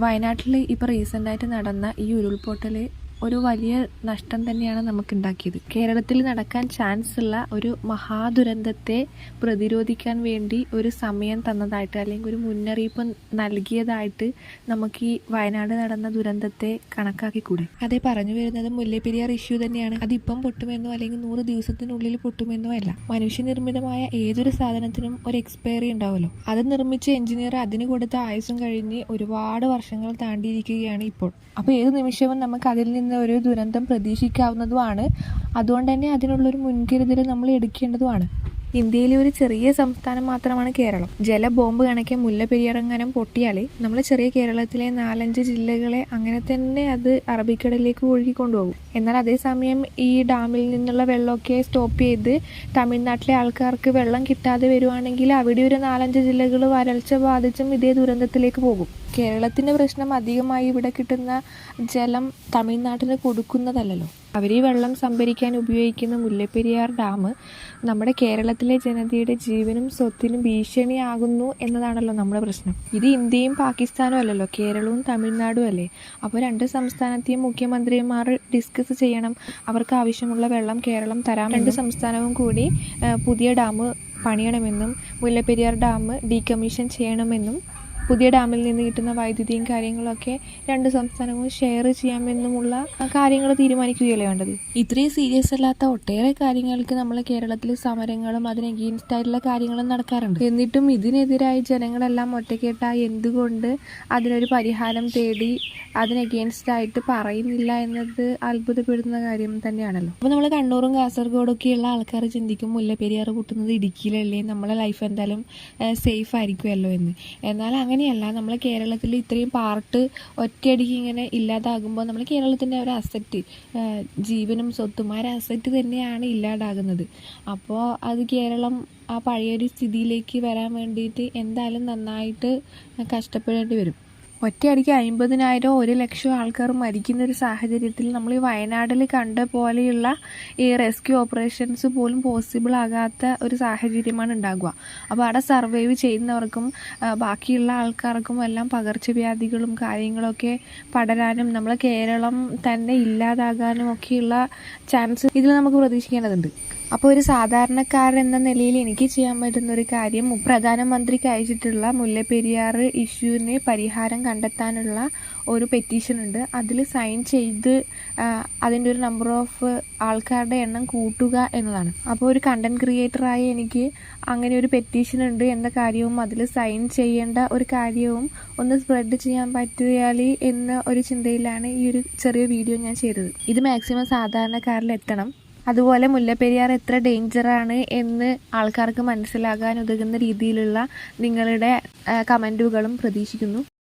വയനാട്ടിൽ ഇപ്പോൾ റീസെന്റായിട്ട് നടന്ന ഈ ഉരുൾപൊട്ടൽ ഒരു വലിയ നഷ്ടം തന്നെയാണ് നമുക്കുണ്ടാക്കിയത്. കേരളത്തിൽ നടക്കാൻ ചാൻസ് ഉള്ള ഒരു മഹാദുരന്തത്തെ പ്രതിരോധിക്കാൻ വേണ്ടി ഒരു സമയം തന്നതായിട്ട് അല്ലെങ്കിൽ ഒരു മുന്നറിയിപ്പ് നൽകിയതായിട്ട് നമുക്ക് ഈ വയനാട് നടന്ന ദുരന്തത്തെ കണക്കാക്കിക്കൂടെ? അതെ പറഞ്ഞു വരുന്നത് മുല്ലപ്പെരിയാർ ഇഷ്യൂ തന്നെയാണ്. അതിപ്പം പൊട്ടുമെന്നോ അല്ലെങ്കിൽ നൂറ് ദിവസത്തിനുള്ളിൽ പൊട്ടുമെന്നോ അല്ല. മനുഷ്യനിർമ്മിതമായ ഏതൊരു സാധനത്തിനും ഒരു എക്സ്പയറി ഉണ്ടാവുമല്ലോ അത് നിർമ്മിച്ച എഞ്ചിനീയർ അതിന് കൊടുത്ത ആയുസും കഴിഞ്ഞ് ഒരുപാട് വർഷങ്ങൾ താണ്ടിയിരിക്കുകയാണ് ഇപ്പോൾ. അപ്പോൾ ഏത് നിമിഷവും നമുക്ക് അതിൽ നിന്ന് ഒരു ദുരന്തം പ്രതീക്ഷിക്കാവുന്നതുമാണ്. അതുകൊണ്ട് തന്നെ അതിനുള്ളൊരു മുൻകരുതൽ നമ്മൾ എടുക്കേണ്ടതുമാണ്. ഇന്ത്യയിലെ ഒരു ചെറിയ സംസ്ഥാനം മാത്രമാണ് കേരളം. ജലബോംബ് കണക്കെ മുല്ലപ്പെരിയാറങ്ങാനം പൊട്ടിയാൽ നമ്മൾ ചെറിയ കേരളത്തിലെ നാലഞ്ച് ജില്ലകളെ അങ്ങനെ തന്നെ അത് അറബിക്കടലിലേക്ക് ഒഴുകിക്കൊണ്ടുപോകും എന്നാൽ അതേസമയം ഈ ഡാമിൽ നിന്നുള്ള വെള്ളമൊക്കെ സ്റ്റോപ്പ് ചെയ്ത് തമിഴ്നാട്ടിലെ ആൾക്കാർക്ക് വെള്ളം കിട്ടാതെ വരുവാണെങ്കിൽ അവിടെ ഒരു നാലഞ്ച് ജില്ലകൾ വരൾച്ച ബാധിച്ചും ഇതേ ദുരന്തത്തിലേക്ക് പോകും. കേരളത്തിന്റെ പ്രശ്നം അധികമായി ഇവിടെ കിട്ടുന്ന ജലം തമിഴ്നാട്ടിന് കൊടുക്കുന്നതല്ലല്ലോ. അവർ ഈ വെള്ളം സംഭരിക്കാൻ ഉപയോഗിക്കുന്ന മുല്ലപ്പെരിയാർ ഡാം നമ്മുടെ കേരളത്തിലെ ജനതയുടെ ജീവനും സ്വത്തിനും ഭീഷണിയാകുന്നു എന്നതാണല്ലോ നമ്മുടെ പ്രശ്നം. ഇത് ഇന്ത്യയും പാകിസ്ഥാനും അല്ലല്ലോ കേരളവും തമിഴ്നാടും അല്ലേ? അപ്പോൾ രണ്ട് സംസ്ഥാനത്തെയും മുഖ്യമന്ത്രിമാർ ഡിസ്കസ് ചെയ്യണം. അവർക്ക് ആവശ്യമുള്ള വെള്ളം കേരളം തരാം രണ്ട് സംസ്ഥാനവും കൂടി പുതിയ ഡാം പണിയണമെന്നും മുല്ലപ്പെരിയാർ ഡാം ഡീകമ്മീഷൻ ചെയ്യണമെന്നും പുതിയ ഡാമിൽ നിന്ന് കിട്ടുന്ന വൈദ്യുതിയും കാര്യങ്ങളൊക്കെ രണ്ട് സംസ്ഥാനങ്ങളും ഷെയർ ചെയ്യാമെന്നുമുള്ള കാര്യങ്ങൾ തീരുമാനിക്കുകയല്ലേ വേണ്ടത്? ഇത്രയും സീരിയസ് അല്ലാത്ത ഒട്ടേറെ കാര്യങ്ങൾക്ക് നമ്മൾ കേരളത്തിൽ സമരങ്ങളും അതിന് അഗെയിൻസ്റ്റ് ആയിട്ടുള്ള കാര്യങ്ങളും നടക്കാറുണ്ട്. എന്നിട്ടും ഇതിനെതിരായി ജനങ്ങളെല്ലാം ഒറ്റക്കെട്ടായി എന്തുകൊണ്ട് അതിനൊരു പരിഹാരം തേടി അതിന് അഗെയിൻസ്റ്റ് ആയിട്ട് പറയുന്നില്ല എന്നത് അത്ഭുതപ്പെടുന്ന കാര്യം തന്നെയാണല്ലോ. അപ്പോൾ നമ്മൾ കണ്ണൂറും കാസർഗോഡും ഒക്കെയുള്ള ആൾക്കാർ ചിന്തിക്കും മുല്ലപ്പെരിയാർ പൊട്ടുന്നത് ഇടുക്കിയിലല്ലേ നമ്മളെ ലൈഫ് എന്തായാലും സേഫ് ആയിരിക്കുമല്ലോ എന്ന്. എന്നാൽ അങ്ങനെയല്ല. നമ്മൾ കേരളത്തിൽ ഇത്രയും പാർട്ട് ഒറ്റയടിക്ക് ഇങ്ങനെ ഇല്ലാതാകുമ്പോൾ നമ്മൾ കേരളത്തിന്റെ ഒരു അസറ്റ് ജീവനും സ്വത്തും ആ ഒരു അസറ്റ് തന്നെയാണ് ഇല്ലാതാകുന്നത്. അപ്പോൾ അത് കേരളം ആ പഴയൊരു സ്ഥിതിയിലേക്ക് വരാൻ വേണ്ടിയിട്ട് എന്തായാലും നന്നായിട്ട് കഷ്ടപ്പെടേണ്ടി വരും. ഒറ്റയടിക്ക് അമ്പതിനായിരം ഒരു ലക്ഷം ആൾക്കാർ മരിക്കുന്ന ഒരു സാഹചര്യത്തിൽ നമ്മൾ ഈ വയനാട്ടിൽ കണ്ട പോലെയുള്ള ഈ റെസ്ക്യൂ ഓപ്പറേഷൻസ് പോലും പോസിബിൾ ആകാത്ത ഒരു സാഹചര്യമാണ് ഉണ്ടാകുക. അപ്പോൾ അവിടെ സർവൈവ് ചെയ്യുന്നവർക്കും ബാക്കിയുള്ള ആൾക്കാർക്കും എല്ലാം പകർച്ചവ്യാധികളും കാര്യങ്ങളൊക്കെ പടരാനും നമ്മൾ കേരളം തന്നെ ഇല്ലാതാകാനും ഒക്കെയുള്ള ചാൻസ് ഇതിൽ നമുക്ക് പ്രതീക്ഷിക്കേണ്ടതുണ്ട്. അപ്പോൾ ഒരു സാധാരണക്കാരൻ എന്ന നിലയിൽ എനിക്ക് ചെയ്യാൻ പറ്റുന്ന ഒരു കാര്യം പ്രധാനമന്ത്രിക്ക് അയച്ചിട്ടുള്ള മുല്ലപ്പെരിയാർ ഇഷ്യൂവിന് പരിഹാരം കണ്ടെത്താനുള്ള ഒരു പെറ്റീഷൻ ഉണ്ട്. അതിൽ സൈൻ ചെയ്ത് അതിന്റെ ഒരു നമ്പർ ഓഫ് ആൾക്കാരുടെ എണ്ണം കൂട്ടുക എന്നതാണ്. അപ്പോൾ ഒരു കണ്ടന്റ് ക്രിയേറ്ററായി എനിക്ക് അങ്ങനെ ഒരു പെറ്റീഷൻ ഉണ്ട് എന്ന കാര്യവും അതിൽ സൈൻ ചെയ്യേണ്ട ഒരു കാര്യവും ഒന്ന് സ്പ്രെഡ് ചെയ്യാൻ പറ്റിയാൽ എന്ന ഒരു ചിന്തയിലാണ് ഈ ഒരു ചെറിയ വീഡിയോ ഞാൻ ചെയ്തത്. ഇത് മാക്സിമം സാധാരണക്കാരിൽ എത്തണം. അതുപോലെ മുല്ലപ്പെരിയാർ എത്ര ഡേഞ്ചറാണ് എന്ന് ആൾക്കാർക്ക് മനസ്സിലാകാൻ ഉതകുന്ന രീതിയിലുള്ള നിങ്ങളുടെ കമന്റുകളും പ്രതീക്ഷിക്കുന്നു.